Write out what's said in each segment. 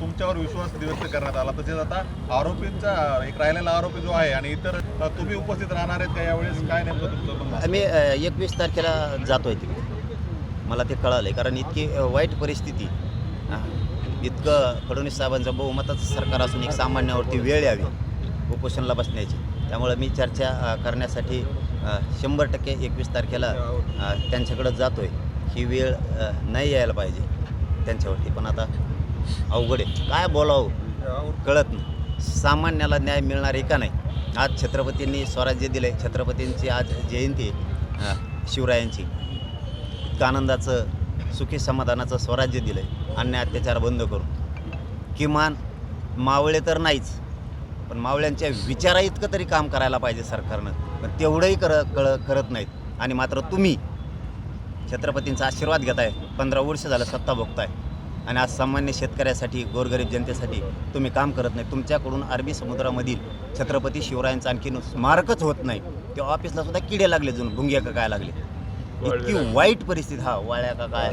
तुमच्यावर विश्वास व्यक्त करण्यात आला. तसेच आता आरोपींचा एक राहिलेला आरोपी जो आहे आणि इतर तुम्ही उपस्थित राहणार आहेत का यावेळेस? काय नेमकं तुमचं आम्ही एकवीस तारखेला जातोय तिकडे. मला ते कळालं कारण इतकी वाईट परिस्थिती. इतकं फडणवीस साहेबांचं बहुमताचं सरकार असून एक सामान्यावरती वेळ यावी उपोषणाला बसण्याची. त्यामुळे मी चर्चा करण्यासाठी शंभर टक्के एकवीस तारखेला त्यांच्याकडं जातो आहे ही वेळ नाही यायला पाहिजे त्यांच्यावरती. पण आता अवघड आहे. काय बोलावं? कळत नाही. सामान्याला न्याय मिळणार आहे का नाही? आज छत्रपतींनी स्वराज्य दिलं आहे छत्रपतींची आज जयंती आहे. शिवरायांची. इतकं आनंदाचं सुखी समाधानाचं स्वराज्य दिलं आहे अन्याय अत्याचार बंद करून. किमान मावळे तर नाहीच. पण मावळ्यांच्या विचारा इतकं तरी काम करायला पाहिजे सरकारनं. पण तेवढंही कर कळ करत नाहीत. आणि मात्र तुम्ही छत्रपतींचा आशीर्वाद घेताय. पंधरा वर्ष झालं सत्ता भोगताय. आणि आज सामान्य शेतकऱ्यासाठी गोरगरीब जनतेसाठी तुम्ही काम करत नाही. तुमच्याकडून अरबी समुद्रामधील छत्रपती शिवरायांचं आणखीन स्मारकच होत नाही. त्या ऑफिसला सुद्धा किडे लागले जणू भुंग्या का काय लागले. इतकी वाईट परिस्थिती हा वाळ्या का काय?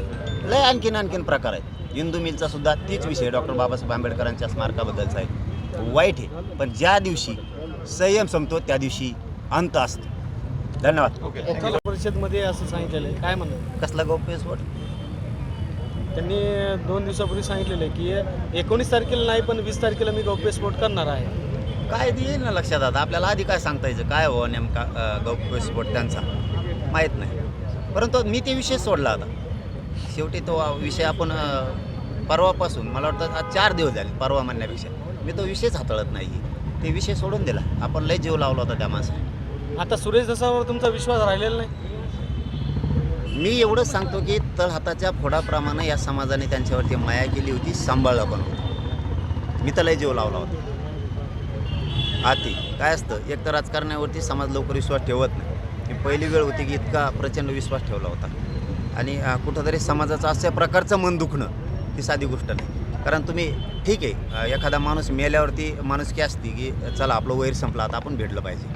लय आणखीन आणखीन प्रकार आहेत. हिंदू मिलचा सुद्धा तीच विषय डॉक्टर बाबासाहेब आंबेडकरांच्या स्मारकाबद्दलचा आहे. वाईट आहे. पण ज्या दिवशी संयम संपतो त्या दिवशी अंत असतो. धन्यवाद. परिषदमध्ये असं सांगितलेलं आहे. काय म्हणतात? कसला गौप्यस्फोट त्यांनी दोन दिवसापूर्वी सांगितलेलं आहे की एकोणीस तारखेला नाही पण वीस तारखेला मी गौप्यस्फोट करणार आहे. काय येईल ना लक्षात आता? आपल्याला आधी काय सांगता यायचं? काय हो नेमका गौप्यस्फोट त्यांचा? माहीत नाही. परंतु मी ते विषय सोडला आता. शेवटी तो विषय आपण परवापासून मला वाटतं आज चार दिवस झाले परवा म्हणण्यापेक्षा. मी तो विषयच हाताळत नाही ते विषय सोडून दिला. आपण लय जीव लावला होता त्या माणसाला आता सुरेश धसावर तुमचा विश्वास राहिलेला नाही. मी एवढं सांगतो की तळहाताच्या फोडाप्रमाणे या समाजाने त्यांच्यावरती माया केली होती सांभाळलं पण होतं. मी त्यालाही जीव लावला होता. आती काय असतं एक तर राजकारणावरती समाज लवकर विश्वास ठेवत नाही. ही पहिली वेळ होती की इतका प्रचंड विश्वास ठेवला होता. आणि कुठंतरी समाजाचं अशा प्रकारचं मन दुखणं ही साधी गोष्ट नाही. कारण तुम्ही ठीक आहे एखादा माणूस मेल्यावरती माणुसकी असती की चला आपलं वैर संपला आता आपण भेटलं पाहिजे.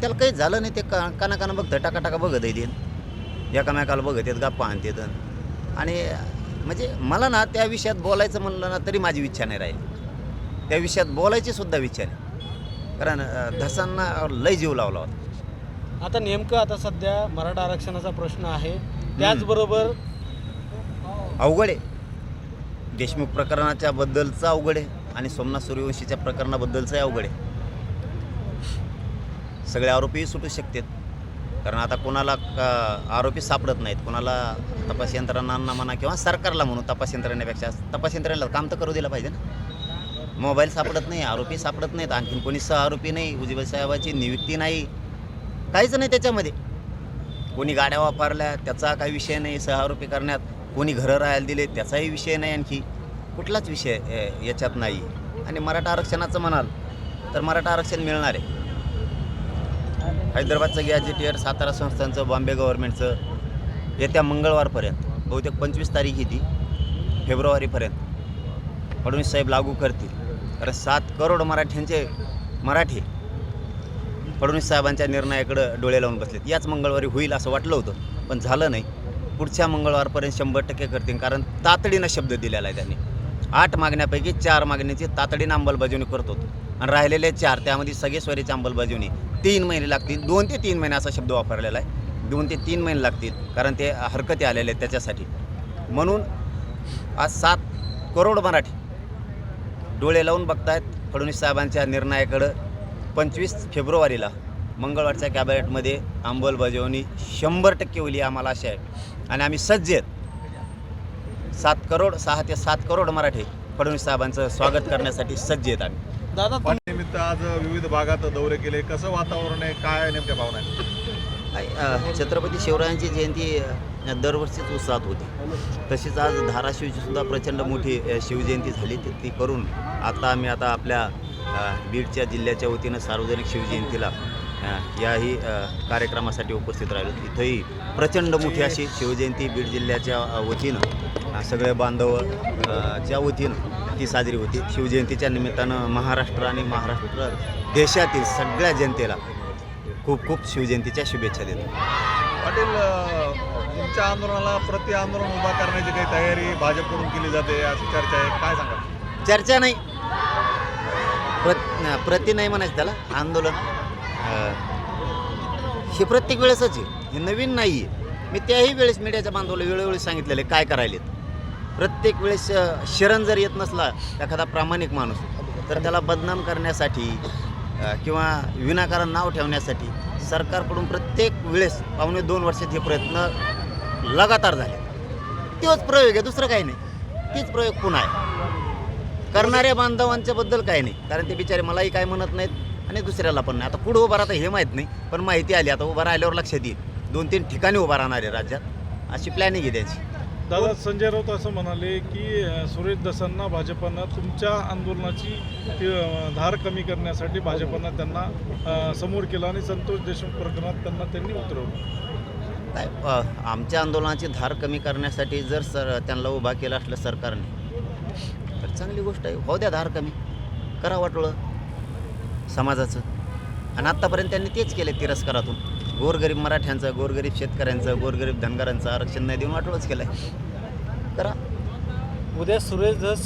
त्याला काही झालं नाही ते का काना काना बघतं टाका टाका बघत आहे देईन एकामेकाला बघत आहेत गप्पा आणतात. आणि म्हणजे मला ना त्या विषयात बोलायचं म्हणलं ना तरी माझी इच्छा नाही राहिली. त्या विषयात बोलायची सुद्धा इच्छा नाही. कारण धसांना लय जीव लावला होता. आता नेमकं आता सध्या मराठा आरक्षणाचा प्रश्न आहे. त्याचबरोबर अवघड आहे. देशमुख प्रकरणाच्या बद्दलचं अवघड आहे आणि सोमनाथ सूर्यवंशीच्या प्रकरणाबद्दलचंही अवघड आहे. सगळे आरोपीही सुटू शकतात. कारण आता कोणाला आरोपी सापडत नाहीत. कोणाला तपास यंत्रणांना म्हणा किंवा सरकारला म्हणू तपास यंत्रणेपेक्षा तपास यंत्रणेला काम तर करू दिलं पाहिजे ना. मोबाईल सापडत नाही आरोपी सापडत नाहीत. आणखीन कोणी सह आरोपी नाही उज्ज्वल साहेबाची नियुक्ती नाही. काहीच नाही त्याच्यामध्ये. कोणी गाड्या वापरल्या त्याचा काही विषय नाही सह आरोपी करण्यात. कोणी घरं राहायला दिले त्याचाही विषय नाही आणखी. कुठलाच विषय याच्यात नाही. आणि मराठा आरक्षणाचं म्हणाल तर मराठा आरक्षण मिळणार आहे. हैदराबादचं गॅजेटियर सातारा संस्थांचं बॉम्बे गव्हर्नमेंटचं येत्या मंगळवारपर्यंत बहुतेक पंचवीस तारीख येते फेब्रुवारीपर्यंत. फडणवीस साहेब लागू करतील. कारण सात करोड मराठ्यांचे मराठी फडणवीस साहेबांच्या निर्णयाकडं डोळे लावून बसलेत. याच मंगळवारी होईल असं वाटलं होतं पण झालं नाही. पुढच्या मंगळवारपर्यंत शंभर टक्के करतील कारण तातडीनं शब्द दिलेला आहे त्यांनी. आठ मागण्यापैकी चार मागण्याची तातडीनं अंमलबजावणी करत होतो. आणि राहिलेले चार त्यामध्ये सगळे स्वरीची अंमलबजावणी तीन महिने लागतील. दोन ते तीन महिने असा शब्द वापरलेला आहे. दोन ते तीन महिने लागतील कारण ते हरकती आलेले आहेत त्याच्यासाठी. म्हणून आज सात करोड मराठी डोळे लावून बघतायत फडणवीस साहेबांच्या निर्णयाकडं. पंचवीस फेब्रुवारीला मंगळवारच्या कॅबिनेटमध्ये अंमलबजावणी शंभर टक्के होईल आम्हाला आशा आहे. आणि आम्ही सज्ज आहेत. सात करोड सहा ते सात करोड मराठी फडणवीस साहेबांचं स्वागत करण्यासाठी सज्ज आहेत आम्ही. दादा पण निमित्त आज विविध भागात दौरे केले. कसं वातावरण आहे? काय नेमक्या भावना आहेत? काय, अ, छत्रपती शिवरायांची जयंती अ, दरवर्षीच उत्साहात होती. तशीच आज धाराशिवची सुद्धा प्रचंड मोठी अ, शिवजयंती झाली. ती ती करून आता आम्ही आता आपल्या अ, बीडच्या जिल्ह्याच्या वतीनं सार्वजनिक शिवजयंतीला याही कार्यक्रमासाठी उपस्थित राहिलो. तिथंही प्रचंड मोठी अशी शिवजयंती बीड जिल्ह्याच्या वतीनं सगळे बांधव च्या वतीनं ती साजरी होती. शिवजयंतीच्या निमित्तानं महाराष्ट्र आणि महाराष्ट्र देशातील सगळ्या जनतेला खूप खूप शिवजयंतीच्या शुभेच्छा देतो. पाटील तुमच्या आंदोलनाला प्रति आंदोलन उभा करण्याची काही तयारी भाजपकडून केली जाते अशी चर्चा आहे. काय सांगा चर्चा नाही. प्रत प्रति नाही म्हणायचं त्याला. आंदोलन हे प्रत्येक वेळेसच आहे. हे नवीन नाही आहे मी त्याही वेळेस मीडियाच्या बांधवला वेळोवेळी सांगितलेलं आहे काय करायलेत. प्रत्येक वेळेस शरण जर येत नसला एखादा प्रामाणिक माणूस तर त्याला बदनाम करण्यासाठी किंवा विनाकारण नाव ठेवण्यासाठी सरकारकडून प्रत्येक वेळेस पावणे दोन वर्षात हे प्रयत्न लगातार झाले. तोच प्रयोग आहे दुसरं काही नाही. तीच प्रयोग पुन्हा आहे. करणाऱ्या बांधवांच्याबद्दल काही नाही. कारण ते बिचारे मलाही काय म्हणत नाहीत आणि दुसऱ्याला पण नाही. आता पुढं उभा राहता हे माहीत नाही पण माहिती आली. आता उभा राहिल्यावर लक्षात येईल दोन तीन ठिकाणी उभा राहणार आहे राज्यात. अशी प्लॅनिंग आहे त्यांची. दादा संजय राऊत असं म्हणाले की सुरेश दसांना भाजपनं तुमच्या आंदोलनाची धार कमी करण्यासाठी भाजपनं त्यांना समोर केलं आणि संतोष देशमुख प्रकरणात त्यांना त्यांनी उतरवलं. काय आमच्या आंदोलनाची धार कमी करण्यासाठी जर सर त्यांना उभा केलं असलं सरकारने तर चांगली गोष्ट आहे. हो द्या धार कमी. करा वाटोळं. समाजाचं. आणि आत्तापर्यंत त्यांनी तेच केले तिरस्कारातून. गोरगरीब मराठ्यांचं गोरगरीब शेतकऱ्यांचं गोरगरीब धनगरांचं आरक्षण नाही देऊन वाटोळच केलं आहे करा. उद्या सुरेश धस